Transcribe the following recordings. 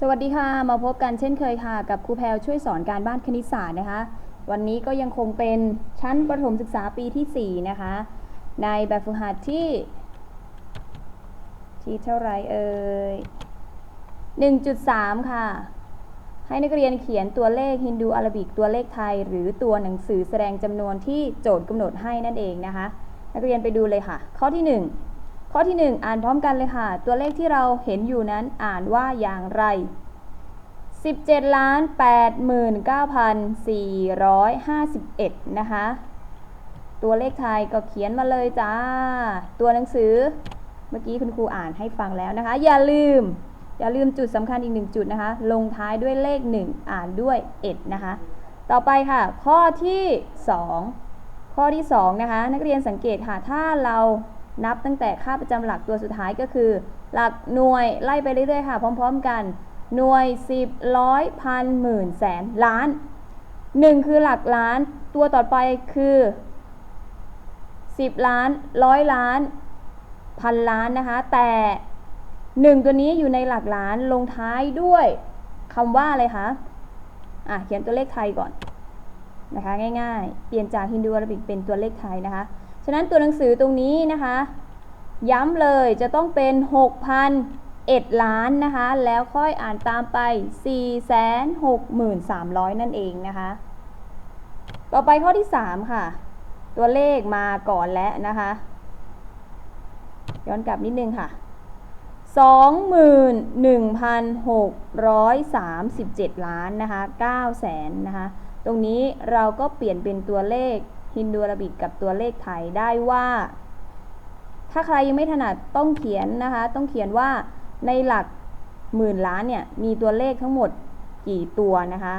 สวัสดีค่ะ มาพบกันเช่นเคยค่ะ กับครูแพลช่วยสอนการบ้านคณิตศาสตร์นะคะ วันนี้ก็ยังคงเป็นชั้นประถมศึกษาปีที่ 4 นะคะ ในแบบฝึกหัดที่ที่เท่าไรเอ่ย 1.3 ค่ะ ให้นักเรียนเขียนตัวเลขฮินดูอาราบิกตัวเลขไทย หรือตัวหนังสือแสดงจำนวนที่โจทย์กำหนดให้นั่นเองนะคะ นักเรียนไปดูเลยค่ะ ข้อที่ 1 ข้อที่ 1 อ่านพร้อมกันเลยค่ะ ตัวเลขที่เราเห็นอยู่นั้นอ่านว่าอย่างไร 17ล้าน89,451 นะคะ ตัวเลขไทยก็เขียนมาเลยจ้า ตัวหนังสือเมื่อกี้คุณครูอ่านให้ฟังแล้วนะคะ อย่าลืม อย่าลืมจุดสำคัญอีกหนึ่งจุดนะคะ ลงท้ายด้วยเลข 1 อ่านด้วยเอ็ดนะคะ ต่อไปค่ะ ข้อที่ 2 ข้อที่ 2 นะคะ นักเรียนสังเกตค่ะ ถ้าเรา นับตั้งแต่ค่าประจำหลักตัวสุดท้ายก็คือ หลักหน่วยไล่ไปเรื่อยๆค่ะ พร้อมๆกัน หน่วย 10ร้อยพันหมื่นแสนล้าน 1 คือหลักล้าน ตัวต่อไปคือ 10 ล้านร้อยล้านพันล้านนะคะ แต่ 1 ตัวนี้อยู่ในหลักล้านลงท้ายด้วยคำว่าอะไรคะอะเขียนตัวเลขไทยก่อนนะคะง่ายๆ เปลี่ยนจากฮินดูอาราบิกเป็นตัวเลขไทยนะคะ ฉะนั้นตัวหนังสือตรงนี้นะคะ ย้ำเลยจะต้องเป็น6,001ล้านนะคะ แล้วค่อยอ่านตามไป 463,000 นั่นเองนะคะ ต่อไปข้อที่ 3 ค่ะ ตัวเลขมาก่อนแล้วนะคะ ย้อนกลับนิดนึงค่ะ21,637 ล้านนะคะ9แสนนะคะ ตรงนี้เราก็เปลี่ยนเป็นตัวเลข ฮินดูอาราบิกกับตัวเลขไทยได้ว่า ถ้าใครยังไม่ถนัดต้องเขียนนะคะ ต้องเขียนว่าในหลักหมื่นล้านเนี่ยมีตัวเลขทั้งหมดกี่ตัวนะคะ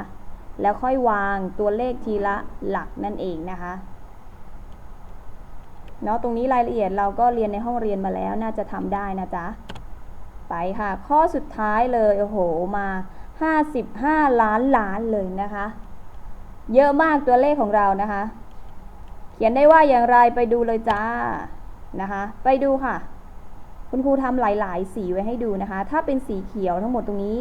แล้วค่อยวางตัวเลขทีละหลักนั่นเองนะคะเนาะตรงนี้รายละเอียดเราก็เรียนในห้องเรียนมาแล้วน่าจะทำได้นะจ๊ะไปค่ะ ข้อสุดท้ายเลย โอ้โห มา 55 ล้านล้านเลยนะคะ เยอะมากตัวเลขของเรานะคะ เขียนได้ว่าอย่างไรไปดูเลยจ้านะคะ ไปดูค่ะ คุณครูทำหลาย ๆ สีไว้ให้ดูนะคะ ถ้าเป็นสีเขียวทั้งหมดตรงนี้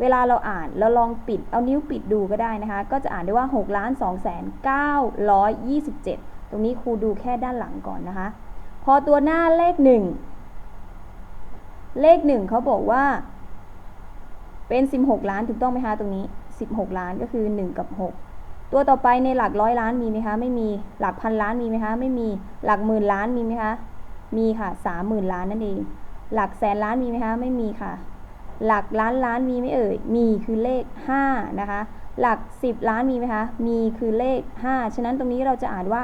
เวลาเราอ่านเราลองปิดเอานิ้วปิดดูก็ได้นะคะ ก็จะอ่านได้ว่า6ล้าน2แสน927 ตรงนี้ครูดูแค่ด้านหลังก่อนนะคะ พอตัวหน้าเลข 1 เลข 1เขาบอกว่า เป็น 16 ล้านถูกต้องไหมคะตรงนี้ 16 ล้านก็คือ 1 กับ 6 ตัวต่อไปในหลักร้อยล้านมีไหมคะ ไม่มีหลักพันล้านมีไหมคะ ไม่มีหลักหมื่นล้านมีไหมคะ มีค่ะสามหมื่นล้านนั่นเอง หลักแสนล้านมีไหมคะ ไม่มีค่ะ หลักล้านล้านมีไหมเอ่ย มีคือเลข5นะคะ หลัก10ล้านมีไหมคะ มีคือเลข5ฉะนั้นตรงนี้เราจะอ่านว่า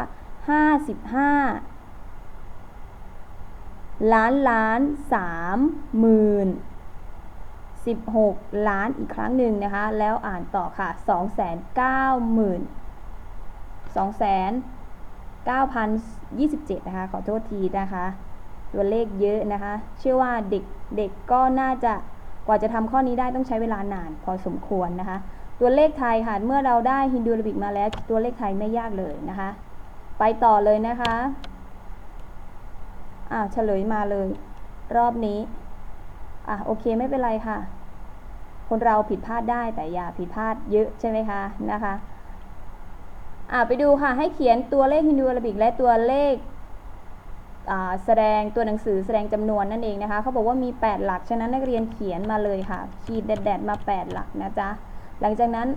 55ล้านล้านสามหมื่น สิบหกล้านอีกครั้งหนึ่งนะคะ แล้วอ่านต่อค่ะสองแสนเก้าหมื่นสองแสนเก้าพันยี่สิบเจ็ดนะคะ ขอโทษทีนะคะ ตัวเลขเยอะนะคะ เชื่อว่าเด็กเด็กก็น่าจะกว่าจะทำข้อนี้ได้ต้องใช้เวลานานพอสมควรนะคะ ตัวเลขไทยค่ะ เมื่อเราได้ฮินดูอารบิกมาแล้ว ตัวเลขไทยไม่ยากเลยนะคะ ไปต่อเลยนะคะอ่าเฉลยมาเลย รอบนี้ อะโอเคไม่เป็นไรค่ะ คนเราผิดพลาดได้แต่อย่าผิดพลาดเยอะใช่ไหมคะนะคะอะไปดูค่ะให้เขียนตัวเลขฮินดูอาราบิกและตัวเลขอ่าแสดงตัวหนังสือแสดงจำนวนนั่นเองนะคะเขาบอกว่ามี 8 หลัก ฉะนั้นนักเรียนเขียนมาเลยค่ะ ขีดแดดๆมา 8 หลักนะจ๊ะหลังจากนั้น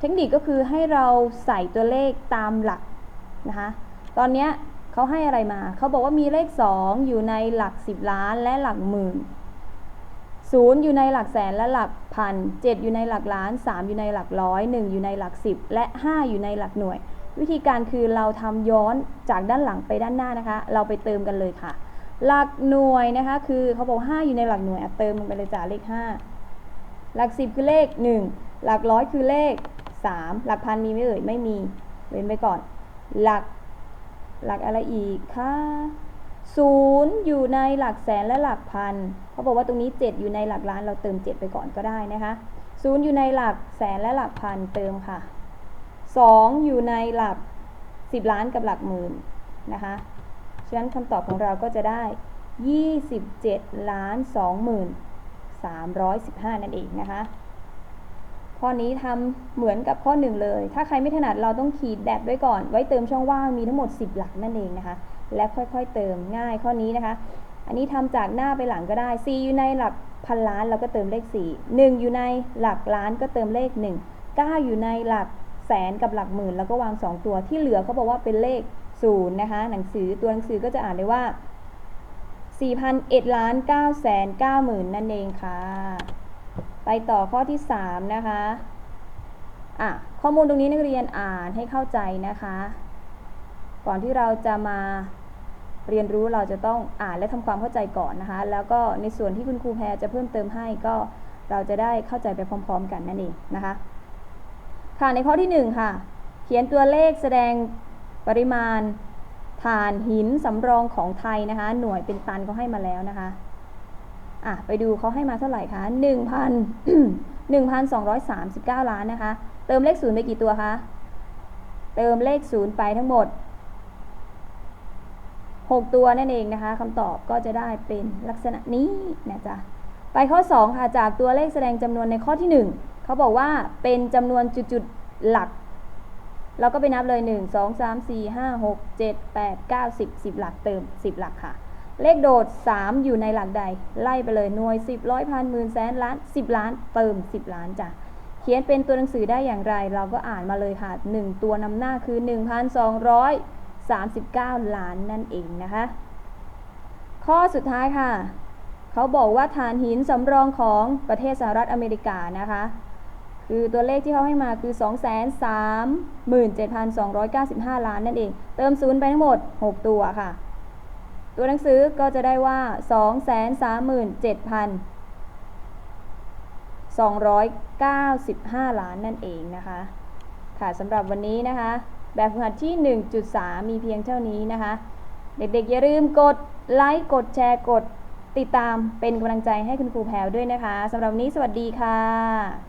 เทคนิคก็คือให้เราใส่ตัวเลขตามหลักนะคะตอนเนี้ยเขาให้อะไรมา เขาบอกว่ามีเลข 2 อยู่ในหลัก 10 ล้านและหลักหมื่น 0อยู่ในหลักแสนและหลักพัน7อยู่ในหลักล้าน3อยู่ในหลักร้อย1อยู่ในหลัก10และ5อยู่ในหลักหน่วย วิธีการคือเราทำย้อนจากด้านหลังไปด้านหน้านะคะ เราไปเติมกันเลยค่ะ หลักหน่วยนะคะ คือเขาบอก5อยู่ในหลักหน่วยเติมลงไปเลยจ้าเลข5หลัก10คือเลข1หลักร้อยคือเลข3หลักพันมีไหมเอ่ยไม่มีเว้นไปก่อน หลักหลักอะไรอีกคะ ศูนย์อยู่ในหลักแสนและหลักพันเขาบอกว่าตรงนี้ 7 อยู่ในหลักล้านเราเติม 7 ไปก่อนก็ได้นะคะศูนย์อยู่ในหลักแสนและหลักพันเติมค่ะ 2 อยู่ในหลัก 10 ล้านกับหลักหมื่นนะคะฉะนั้นคำตอบของเราก็จะได้ 27 ล้าน2 315 นั่นเองนะคะ ข้อนี้ทำเหมือนกับข้อหนึ่งเลย ถ้าใครไม่ถนัดเราต้องขีดแดดไว้ก่อน ไว้เติมช่องว่างมีทั้งหมด 10 หลักนั่นเองนะคะ และค่อยๆเติมง่ายข้อนี้นะคะ อันนี้ทำจากหน้าไปหลังก็ได้4อยู่ในหลักพันล้านเราก็เติมเลข 4 1 อยู่ในหลักล้านก็เติมเลข 1 9 อยู่ในหลักแสนกับหลักหมื่น แล้วก็วาง 2 ตัวที่เหลือเขาบอกว่าเป็นเลข0นะคะ หนังสือตัวหนังสือก็จะอ่านได้ว่า4,001ล้าน9แสน9หมื่นนั่นเองค่ะ ไปต่อข้อที่ 3 นะคะอะข้อมูลตรงนี้นักเรียนอ่านให้เข้าใจนะคะ ก่อนที่เราจะมาเรียนรู้เราจะต้องอ่านและทำความเข้าใจก่อนนะคะ แล้วก็ในส่วนที่คุณครูแพรจะเพิ่มเติมให้ก็เราจะได้เข้าใจไปพร้อม ๆ กันนั่นเองนะคะ ค่ะในข้อที่ 1 ค่ะ เขียนตัวเลขแสดงปริมาณถ่านหินสำรองของไทยนะคะ หน่วยเป็นตันเขาให้มาแล้วนะคะอะไปดูเขาให้มาเท่าไหร่คะ1,000 1,239 ล้านนะคะ เติมเลขศูนย์ไปกี่ตัวคะ เติมเลขศูนย์ไปทั้งหมด 6 ตัวนั่นเองนะคะคำตอบก็จะได้เป็นลักษณะนี้นะจ๊ะไปข้อ 2 ค่ะจากตัวเลขแสดงจำนวนในข้อที่ 1 เขาบอกว่าเป็นจำนวนจุดๆหลัก เราก็ไปนับเลย 1 2 3 4 5 6 7 8 9 10 10 หลักเติม 10 หลักค่ะ เลขโดด 3 อยู่ในหลักใด ไล่ไปเลยหน่วย 10ร้อยพันหมื่นแสนล้าน 10 ล้านเติม 10 ล้านจ้ะเขียนเป็นตัวหนังสือได้อย่างไร เราก็อ่านมาเลยค่ะ 1 ตัวนำหน้าคือ 39 ล้านนั่นเองนะคะ ข้อสุดท้ายค่ะ เขาบอกว่าฐานหินสำรองของประเทศสหรัฐอเมริกานะคะคือตัวเลขที่เขาให้มาคือ 237,295 ล้านนั่นเอง เติมศูนย์ไปทั้งหมด 6 ตัวค่ะ ตัวหนังสือก็จะได้ว่า 237,295 ล้านนั่นเองนะคะ ค่ะสำหรับวันนี้นะคะ แบบฝึกหัดที่ 1.3 มีเพียงเท่านี้นะคะ เด็กๆ อย่าลืมกดไลค์กดแชร์กดติดตามเป็นกำลังใจให้คุณครูแพลวด้วยนะคะสำหรับวันนี้สวัสดีค่ะ